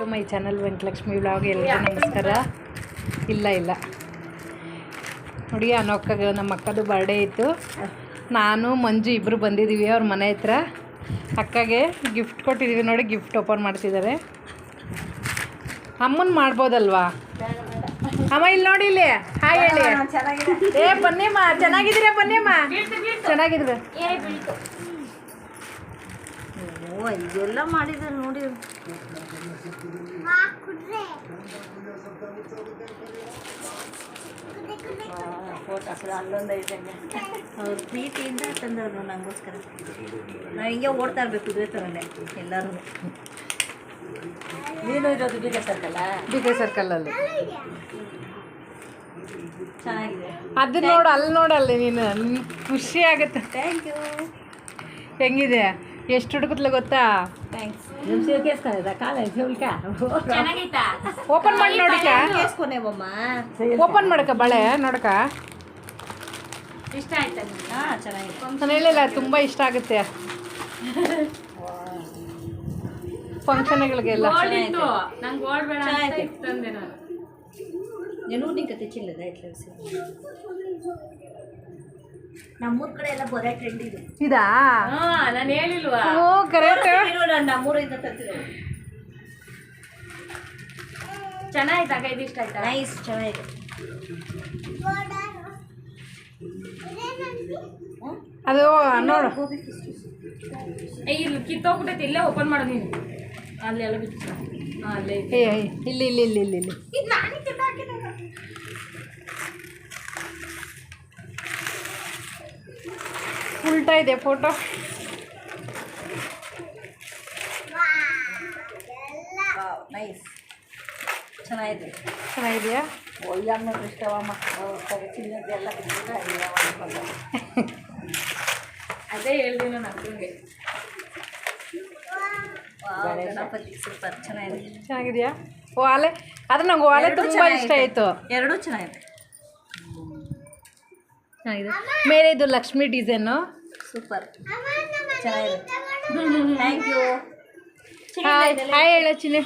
To my channel Venkalakshmi vlog ಎಲ್ಲರಿಗೂ ನಮಸ್ಕಾರ. ಇಲ್ಲ ಇಲ್ಲ. ನೋಡಿ ಅನೋಕ್ಕಗೆ ನಮ್ಮ ಅಕ್ಕದು ಬರ್ಡೇ ಇತ್ತು. ನಾನು ಮಂಜು ಇಬ್ಬರು ಬಂದಿದ್ದೀವಿ ಅವ್ರ ಮನೆ ಹತ್ರ. ಅಕ್ಕಗೆ ಗಿಫ್ಟ್ ಕೊಟ್ಟಿದ್ದೀವಿ ನೋಡಿ ಗಿಫ್ಟ್ ಓಪನ್ ಮಾಡ್ತಿದ್ದಾರೆ. ಅಮ್ಮನ ಮಾಡ್ಬೋದಲ್ವಾ? ಅಮ್ಮ ಇಲ್ಲಿ ನೋಡಿ ಇಲ್ಲಿ. ಹಾಯ್ ಹೇಳಿ. ಏ ಬನ್ನಿಮ್ಮ ಚೆನ್ನಾಗಿದ್ದೀರಾ ಬನ್ನಿಮ್ಮ? ಚೆನ್ನಾಗಿದ್ರೆ ಓ ಇದೆಲ್ಲ ಮಾಡಿದ್ರೆ ನೋಡಿ. ಫೋಟೋಸ್ ಅಲ್ಲೊಂದು ಐತೆ ಅವ್ರು ಪ್ರೀತಿಯಿಂದ ತಂದವರು ನಂಗೋಸ್ಕರ ನಾವು ಹಿಂಗೆ ಓಡ್ತಾ ಇರ್ಬೇಕು ಇದೇ ಥರನೇ ಎಲ್ಲರೂ ನೀನು ಇರೋದು ಬೀಗ ಸರ್ಕಲ್ಲ ಬಿಕೆ ಸರ್ಕಲಲ್ಲಿ ಚೆನ್ನಾಗಿದೆ. ಅದನ್ನ ನೋಡು ಅಲ್ಲಿ ನೋಡಲ್ಲ ನೀನು. ಖುಷಿ ಆಗುತ್ತೆ. ಥ್ಯಾಂಕ್ ಯು ಹೆಂಗಿದೆ? ಎಷ್ಟು ಹುಡುಕತ್ಲ ಗೊತ್ತಾ? ಓಪನ್ ಮಾಡಿ ನೋಡಕ? ಓಪನ್ ಮಾಡಕ ಬಳೆ ನೋಡಕ. ಇಷ್ಟ ತುಂಬ ಇಷ್ಟ ಆಗುತ್ತೆ. ಫಂಕ್ಷನ್ಗಳಿಗೆಲ್ಲ ನಂಗೆ ನಮ್ಮೂರ್ ಕಡೆ ಎಲ್ಲ ಬರೇ ಟ್ರೆಂಡ್ ಇದು. ಇದಾ? ನಾನು ಹೇಳಿಲ್ವಾ? ಓ ಕರೆಕ್ಟ್ ನಾನು ನಮ್ಮೂರಿಂದ ತರ್ತಿರೋದು ಚೆನ್ನಾಯ್ತಾ ಇದು ಇಷ್ಟ ಆಯ್ತಾ? ನೈಸ್ ಚೆನ್ನಾಗಿದೆ? ಅದು ನೋಡು. ಇಲ್ಲಿ ಕಿತ್ತೋಗ್ಬಿಟ್ಟೈತೆ ಇಲ್ಲೇ ಓಪನ್ ಮಾಡು ನೀನು. ಅಲ್ಲಿ ಎಲ್ಲ ಬಿಟ್ಟು ಹಾಂ ಅಲ್ಲೇ ಇಲ್ಲಿ ಇಲ್ಲಿ ಇಲ್ಲಿ ಇಲ್ಲಿ. ಇಲ್ಲಿ ಉಲ್ಟಾ ಇದೆ ಫೋಟೋ. ನೈಸ್ ಚೆನ್ನಾಗಿದೆ. ಚೆನ್ನಾಗಿದೆಯಾ? ಒಯ್ಯಮ್ಮ ಇಷ್ಟವಮ್ಮ ಚಿನ್ನದೆಲ್ಲ. ಅದೇ ಹೇಳ್ದೆ ನಾನು ಅಕ್ಕಂಗೆ ವಾವ್, ಗಣಪತಿ ಸೂಪರ್ ಚೆನ್ನಾಗಿದೆ. ಚೆನ್ನಾಗಿದೆಯಾ? ಓಲೆ ಅದು ನಂಗೆ ಓಲೆ ತುಂಬ ಇಷ್ಟ. ಆಯಿತು. ಎರಡೂ ಚೆನ್ನಾಗಿದೆ. ಚೆನ್ನಾಗಿದೆ. ಮೇಲೆ ಇದು ಲಕ್ಷ್ಮಿ ಡಿಸೈನು. ಸೂಪರ್ ಚೆನ್ನಾಗಿದೆ ಥ್ಯಾಂಕ್ ಯು ಹಾಯ್ ಹಾಯ್ ಹೇಳ ಚಿನ್ನಿ.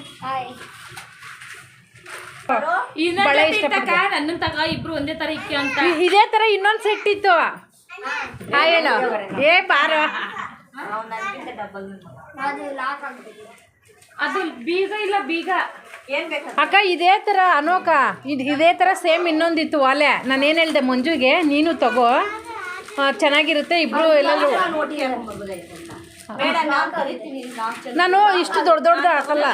ಇನ್ನೊಂದ್ ಬಳೆ ಜೊತೆ ಇಷ್ಟಪಡ್ದೆ. ತಗ ಇಬ್ರು ಒಂದೇ ತರ ಇಕ್ಕೆ ಅಂತ. ಇದೇ ಥರ ಇನ್ನೊಂದು ಸೆಟ್ ಇತ್ತು. ಹಾಯ್ ಹೇಳು. ಏ ಬಾರೋ. ಅದು ಬೀಗ ಇಲ್ಲ ಬೀಗ. ಏನ್ ಬೇಕು ಅಕ್ಕ ಇದೇ ಥರ ಅನೋಕ. ಇದು ಇದೇ ಥರ ಸೇಮ್ ಇನ್ನೊಂದಿತ್ತು ಒಲೆ. ನಾನು ಏನು ಹೇಳಿದೆ ಮಂಜುಗೆ ನೀನು ತಗೋ. ಚೆನ್ನಾಗಿರುತ್ತೆ ಇಬ್ರು ಎಲ್ಲರೂ. ಬೇಡ ನಾನ್ ಇಷ್ಟು ದೊಡ್ಡ ದೊಡ್ಡದು ಹಾಕಲ್ಲ.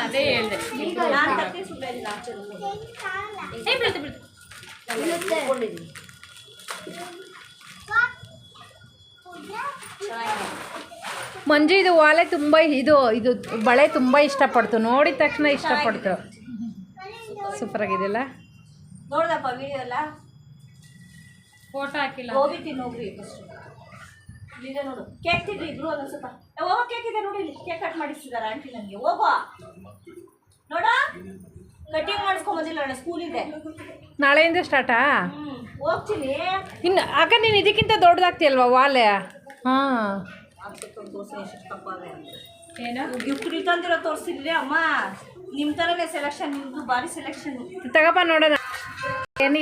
ಮಂಜು ಇದು ವಾಲೆ ತುಂಬ ಇದು ಇದು ಬಳೆ ತುಂಬ ಇಷ್ಟಪಡ್ತು. ನೋಡಿದ ತಕ್ಷಣ ಇಷ್ಟಪಡ್ತು. ಸೂಪರ್ ಆಗಿದೆಯಲ್ಲ ನೋಡ್ದಪ್ಪ ವಿಡಿಯೋ ಎಲ್ಲ? ಫೋಟೋ ಹಾಕಿಲ್ಲ. ಗೋಬಿ ತಿನ್ನೋಗ್ರಿ ಫಸ್ಟ್ ಇಲ್ಲಿದೆ ನೋಡು. ಕೇಕ್ ತಿನ್ರಿ ಇಬ್ರು ಒಂದೊಂದು ಸ್ವಲ್ಪ. ಹೋಗೋ ಕೇಕ್ ಇದೆ ನೋಡಿ ಇಲ್ಲಿ. ಕೇಕ್ ಕಟ್ ಮಾಡಿಸಿದಾರೆ ಆಂಟಿ ನನಗೆ ಹೋಗೋ. ನೋಡ? ಕಟಿಂಗ್ ಮಾಡಿಸ್ಕೊಂಬಂದಿಲ್ಲ ಅಣ್ಣ ಸ್ಕೂಲ್ ಇದೆ. ನಾಳೆಯಿಂದ ಸ್ಟಾರ್ಟಾ ಹೋಗ್ತೀನಿ. ಇನ್ನು ಅಕ್ಕ ನೀನು ಇದಕ್ಕಿಂತ ದೊಡ್ಡದಾಗ್ತೀಯಲ್ವಾ ವಾಲೆ ಹಾಂ. ಏನು? ಗಿಫ್ಟ್ ತಂದಿರೋ ತೋರಿಸಿದ್ರಿ ಅಮ್ಮ. ನಿಮ್ಮ ಥರನೇ ಸೆಲೆಕ್ಷನ್ ನಿಮ್ದು ಭಾರಿ ಸೆಲೆಕ್ಷನ್ ತಗಪ್ಪ ನೋಡೋಣ. ಏನು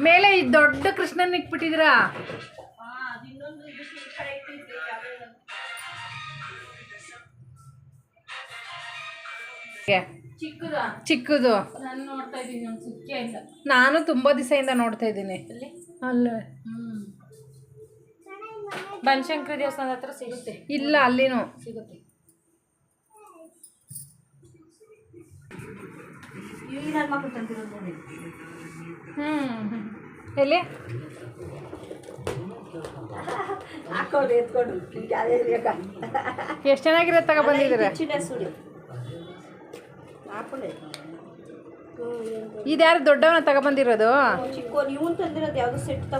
ಮೇಲೆ ಈ ದೊಡ್ಡ ಕೃಷ್ಣನ್ ಇಟ್ಬಿಟ್ಟಿದ್ರ. ಚಿಕ್ಕದ. ನಾನು ತುಂಬಾ ದಿವಸ ಇಂದ ದಿವಸದಿಂದ ನೋಡ್ತಾ ಇದ್ದೀನಿ. ಅಲ್ಲೇ. ಬನಶಂಕರಿ ದೇವಸ್ಥಾನದ ಹತ್ರ ಸಿಗುತ್ತೆ. ಇಲ್ಲ ಅಲ್ಲಿನೂ. ಸಿಗುತ್ತೆ. ಹ್ಞೂ ಎಲ್ಲಿ? ಎಷ್ಟು ಚೆನ್ನಾಗಿರೋ ತಗೊ ಬಂದಿದ್ದೀರ? ಹಾಕೊಂಡೆ ಇದ್ಯಾರು ದೊಡ್ಡವನ ತಗೊಬಂದಿರೋದು ಚಿಕ್ಕ ನೀವು ತಂದಿರೋದು ಯಾವ್ದು ಸೆಟ್ ಇದು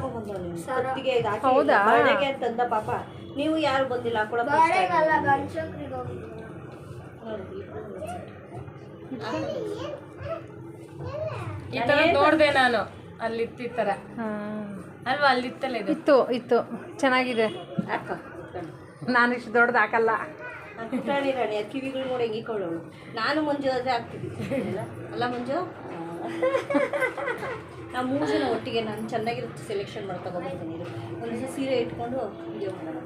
ಹೌದಾ? ತಂದ ಪಾಪ. ನೀವು ಯಾರು ಬಂದಿಲ್ಲ? ಈ ತರ ನೋಡ್ದೆ ನಾನು. ಅಲ್ಲಿ ಇತ್ತಿತ್ತರ ಹಾಂ. ಅಲ್ವಾ ಅಲ್ಲಿತ್ತಲ್ಲ ಇದು? ಇತ್ತು ಇತ್ತು. ಚೆನ್ನಾಗಿದೆ. ಹಾಕ ನಾನು ಇಷ್ಟು ದೊಡ್ಡದು ಹಾಕಲ್ಲ. ಪುಟಾಣಿ ರಾಣಿ ಕಿವಿಗಳು ನೋಡಿ ಹೆಂಗಿಕೊಳ್ಳೋಳು ನಾನು ಮಂಜು ಅದೇ ಆಗ್ತಿದ್ದೆ ಅಲ್ಲ ಮಂಜು? ನಾವು ಮೂರು ಜನ ಒಟ್ಟಿಗೆ ನಾನು ಚೆನ್ನಾಗಿರುತ್ತೆ ಸೆಲೆಕ್ಷನ್ ಮಾಡಿ ತಗೊಂಡ್ಬರ್ತೀನಿ ಒಂದು ಸೀರೆ ಇಟ್ಕೊಂಡು ವಿಡಿಯೋ ಮಾಡೋಣ.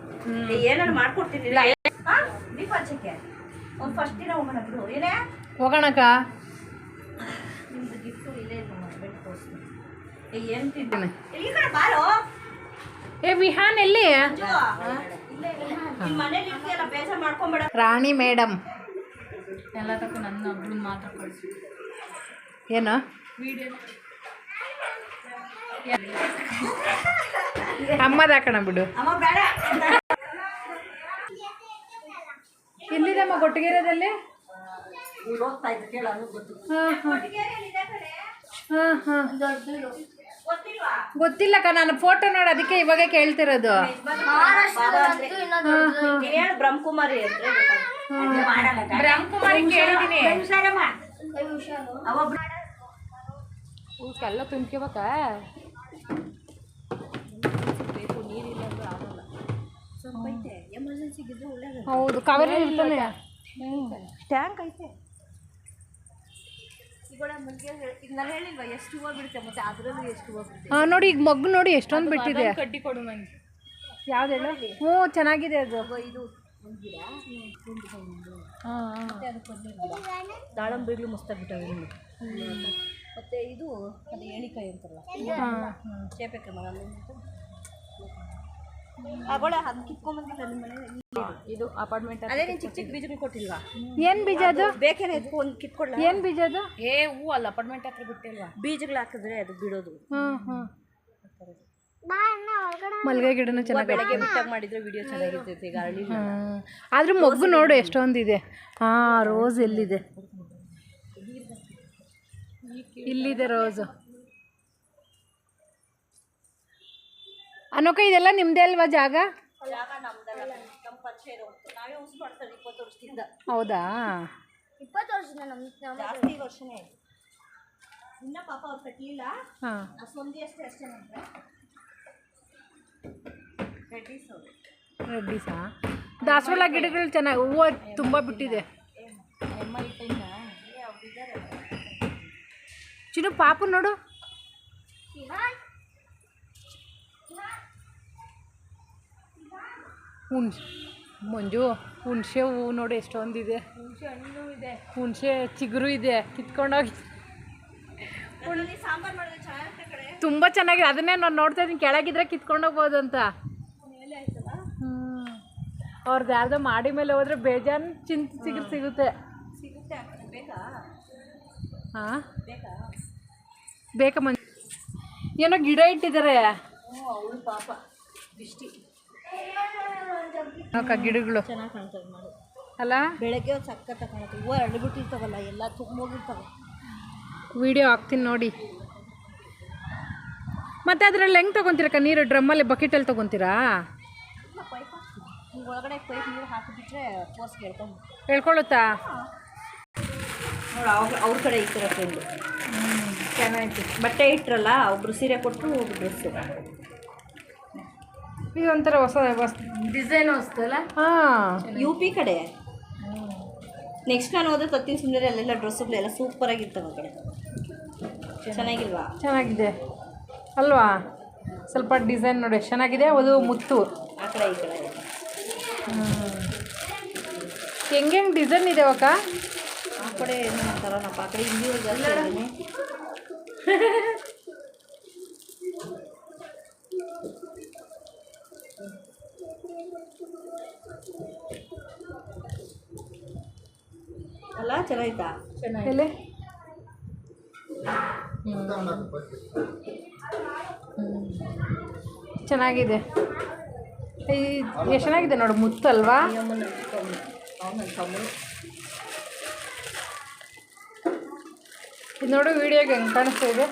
ಏನಾರು ಮಾಡ್ಕೊಡ್ತೀನಿ? ದೀಪ ಹಚ್ಚಕ್ಕೆ ಫಸ್ಟ್ ದಿನ ಹೋಗೋಣ ಬಿಡು. ಏನೇ? ಹೋಗೋಣಕ್ಕ. ನಿಮ್ದು ಗಿಫ್ಟು ಇಲ್ಲೇ ಇದೆ ನಮ್ಮ ಹಸ್ಬೆಂಡ್ ತೋರಿಸ್ತೀನಿ. ಏ ಏನು ತಿಂತೀನಿ ಈ ಕಡೆ ಬಾರೋ? ಏ ವಿಹಾನ್ ಎಲ್ಲಿ? ರಾಣಿ ಮೇಡಮ್ ಎಲ್ಲ ತಕ್ಕ ನನ್ನ ಮಾತ್ರ ಕಳಿಸಿ ಏನು? ವಿಡಿಯೋ ಅಮ್ಮದ ಹಾಕೋಣ ಬಿಡು. ಅಮ್ಮ ಬೇಡ. ಎಲ್ಲಿದಮ್ಮ ಗೊತ್ತಿಲ್ವಾ ಗೊತ್ತಿಲ್ಲಕ್ಕ ನಾನು ಫೋಟೋ ನೋಡಿ ಅದಕ್ಕೆ ಇವಾಗ ಕೇಳ್ತಿರೋದು. ಬ್ರಹ್ಮಕುಮಾರಿ. ಬ್ರಹ್ಮಕುಮಾರಿ ಕೇಳಿದೀನಿ ಇವಕ್ಕೆಲ್ಲ ತುಂಬ್ಕೋಬೇಕಾ? ಹೌದು ಕಾವೇರಿ ಇರ್ತಾನೆ ಟ್ಯಾಂಕ್ ಐತೆ. ಈಗ ಮುಂದೆ ಈಗ ನಾನು ಹೇಳಿಲ್ವಾ ಎಷ್ಟು ಹೂವು ಬಿಡುತ್ತೆ ಮತ್ತೆ ಅದರಲ್ಲೂ ಎಷ್ಟು ಹೂವು ಬಿಡುತ್ತೆ? ಹಾಂ ನೋಡಿ ಈಗ ಮಗು ನೋಡಿ ಎಷ್ಟೊಂದು ಬಿಟ್ಟಿದೆ. ಕಡ್ಡಿ ಕೊಡು ಯಾವ್ದು ಹೇಳು ಹ್ಞೂ ಚೆನ್ನಾಗಿದೆ ಅದು. ಇದು. ಹಾಂ ಮಸ್ತಾಗಿ ಬಿಟ್ಟವೆ ಮತ್ತೆ ಇದು ಅದು ಏಣಿಕಾಯಿ ಅಂತಾರಲ್ಲ. ಹಾಂ. ಚೇಪೆ ಕ್ರಮ ಆಗೋಳೆ ಅದನ್ನ ಕಿತ್ಕೊಂಬಂದಿಲ್ಲ ನಿಮ್ಮ ಮನೆ ಇದು ಅಪಾರ್ಟ್ಮೆಂಟ್ ಅದೇ ನೀನು ಚಿಕ್ಕ ಚಿಕ್ಕ ಬೀಜಗಳು ಕೊಟ್ಟಿಲ್ವಾ? ಏನು ಬೀಜ ಅದು? ಬೇಕೇನೆ ಒಂದ್ ಕಿತ್ಕೊಡ್ಲ ಏನು ಬೀಜ ಅದು? ಏ ಹೂ ಅಲ್ಲ ಅಪಾರ್ಟ್ಮೆಂಟ್ ಹತ್ರ ಬಿಟ್ಟಿಲ್ವಾ? ಬೀಜಗಳು ಹಾಕಿದ್ರೆ ಅದು ಬಿಡೋದು. ಹಾಂ ಹಾಂ. ಮಲ್ಗೆ ಗಿಡನೂ ಚೆನ್ನಾಗಿ ಬೆಳಗ್ಗೆ ಬಿಟ್ಟಾಗ ಮಾಡಿದ್ರೆ ವಿಡಿಯೋ ಚೆನ್ನಾಗಿರ್ತೈತೆ ಈಗ ಅರಳಿ ಹಾಂ ಆದ್ರೂ ಮಗು ನೋಡು ಎಷ್ಟೊಂದಿದೆ. ಹಾ ರೋಸ್ ಎಲ್ಲಿದೆ? ಇಲ್ಲಿದೆ ರೋಸು. ಅನೋಕ ಇದೆಲ್ಲ ನಿಮ್ಮದೇ ಅಲ್ವಾ ಜಾಗ? ಜಾಗ ನಮ್ದಲ್ಲ. ನಮ್ಮ ಪರಿಚಯ ಇರೋ ನಾವೇ ಉಸ್ ಮಾಡ್ತಾರೆ ಇಪ್ಪತ್ತು ವರ್ಷದಿಂದ. ಹೌದಾ? ಇಪ್ಪತ್ತು ವರ್ಷದಿಂದ ನಮ್ಮ ಜಾಸ್ತಿ ವರ್ಷನೇ. ಇದೆ ಇನ್ನ ಪಾಪ ಅವ್ರು ಕಟ್ಟಲಿಲ್ಲ ಸೊಂದಿ ಅಷ್ಟೇ ಅಷ್ಟೇ ನಮಗೆ ರೆಡ್ಡಿಸ್ ಅವರು. ರೆಡ್ಡಿಸಾ ದಾಸವಾಳ ಗಿಡಗಳು ಚೆನ್ನಾಗಿ ಹೂವು ತುಂಬ ಬಿಟ್ಟಿದೆ. ಚಿನ್ನು ಪಾಪು ನೋಡು. ಹುಣ್ ಮಂಜು ಹುಣಸೆ ಹೂವು ನೋಡಿ ಎಷ್ಟೊಂದಿದೆ. ಹುಣಸೆ ಹಣ್ಣು ಇದೆ ಹುಣಸೆ ಚಿಗುರು ಇದೆ ಕಿತ್ಕೊಂಡೋಗಿ. ತುಂಬ ಚೆನ್ನಾಗಿದೆ. ಅದನ್ನೇ ನಾನು ನೋಡ್ತಾ ಇದ್ದೀನಿ. ಕೆಳಗಿದ್ರೆ ಕಿತ್ಕೊಂಡೋಗ್ಬೋದು ಅಂತ. ಅವ್ರದ್ದು ಯಾರ್ದೋ ಮಾಡಿ ಮೇಲೆ ಹೋದ್ರೆ ಬೇಜಾನ್ ಚಿಂತೆ ಚಿಗುರು ಸಿಗುತ್ತೆ. ಹಾಂ? ಬೇಕಾ? ಮಂಜು? ಏನೋ ಗಿಡ ಇಟ್ಟಿದ್ದಾರೆ. ಪಾಪ. ದಿಷ್ಟಿ. ಗಿಡಗಳು. ಚೆನ್ನಾಗಿ ಕಾಣ್ತದೆ ಮಾಡಿ ಅಲ್ಲ? ಬೆಳಗ್ಗೆ ಒಂದು ಸಖತ್ತ ಕಾಣುತ್ತೆ ಹೂವು ಅರಳಿಬಿಟ್ಟಿರ್ತಾವಲ್ಲ ಎಲ್ಲ ತುಂಬೋಗಿರ್ತಾವೆ ವಿಡಿಯೋ ಹಾಕ್ತೀನಿ ನೋಡಿ. ಮತ್ತೆ ಅದ್ರಲ್ಲಿ ಹೆಂಗೆ ತೊಗೊತೀರಕ್ಕ ನೀರು? ಡ್ರಮ್ಮಲ್ಲಿ ಬಕೆಟಲ್ಲಿ ತೊಗೊತೀರಾ? ಒಳಗಡೆ ಪೈಪ್ ನೀರು ಹಾಕಿಬಿಟ್ರೆ ಫೋರ್ಸ್ ಹೇಳ್ಕೊಂಡು ಹೇಳ್ಕೊಳ್ಳುತ್ತಾ ನೋಡಿ ಅವ್ರ ಅವ್ರ ಕಡೆ ಈ ಥರ ಫ್ರೆಂಡು ಚೆನ್ನಾಗಿತ್ತು ಬಟ್ಟೆ ಇಟ್ರಲ್ಲ ಒಬ್ರು ಸೀರೆ ಕೊಟ್ಟರು ಒಬ್ರು ಡ್ರೆಸ್ಸು ಇದು ಒಂಥರ ಹೊಸ ಹೊಸ ಡಿಸೈನ್ ಹೊಸ್ತಲ್ಲ ಹಾಂ. ಯು ಪಿ ಕಡೆ. ನೆಕ್ಸ್ಟ್ ನಾನು ಹೋದ್ರೆ ತತ್ತೀನಿ ಸುಮ್ಮನೆ ಅಲ್ಲೆಲ್ಲ ಡ್ರೆಸ್ಸುಗಳೆಲ್ಲ ಸೂಪರಾಗಿರ್ತವೆ ಆ ಕಡೆ. ಚೆನ್ನಾಗಿಲ್ವಾ? ಚೆನ್ನಾಗಿದೆ. ಅಲ್ವಾ? ಸ್ವಲ್ಪ ಡಿಸೈನ್ ನೋಡಿ ಚೆನ್ನಾಗಿದೆ ಅದು ಮುತ್ತು. ಆ ಕಡೆ ಈ ಕಡೆ. ಹೆಂಗೆ ಹೆಂಗೆ ಡಿಸೈನ್ ಇದೆ ಅಕ್ಕ? ಆ ಕಡೆ ಏನು ಅಂತಾರಲ್ಲಪ್ಪ ಆ ಕಡೆ ಹಿಂದಿಯವ್ರು ಅಲ್ಲ ಚೆನ್ನಾಯ್ತಾ ಎಲೆ? ಚೆನ್ನಾಗಿದೆ. ಈ ಎಷ್ಟು ಚೆನ್ನಾಗಿದೆ ನೋಡು ಮುತ್ತಲ್ವಾ? ಇದು ನೋಡು ವಿಡಿಯೋಗೆ ಹೆಂಗೆ ಕಾಣಿಸ್ತಾ ಇದೆ.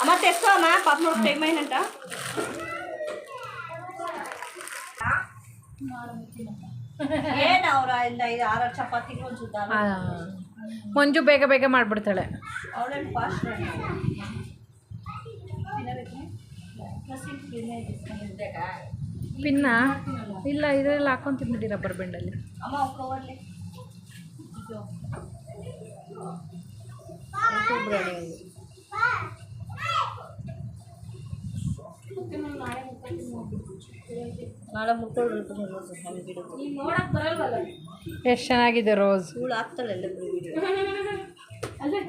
ಅಮ್ಮ ತೆಸ್ಕೋ ಅಮ್ಮ. ಪಾಪ ನೋಡಿ ಟೈಮ್ ಏನಂತ ಏನು ಅವ್ರ ಇಲ್ಲ ಐದು ಆರು ಚಪಾತಿಗೆ ಒಂದು ಸುದ್ದ ಆ, ಮಂಜು ಬೇಗ ಬೇಗ ಮಾಡ್ಬಿಡ್ತಾಳೆ. ಅವಳೇನು ಫಾಸ್ಟ್ ಪಿನ್ನ? ಇಲ್ಲ ಇದರಲ್ಲಿ ಹಾಕೊಂತೀನಿ ನೋಡಿ ರಬ್ಬರ್ ಬೆಂಡಲ್ಲಿ. ಅಮ್ಮ ಕವರ್ಲಿ. ನಾಳೆ ರೋಸು ನೋಡಕ್ ಬರಲ್ವಲ್ಲ? ಎಷ್ಟು ಚೆನ್ನಾಗಿದೆ ರೋಸ್. ಹುಳು ಆಗ್ತಾಳೆ ಎಲ್ಲ ಬಿಡಿ ಅಲ್ಲೇ.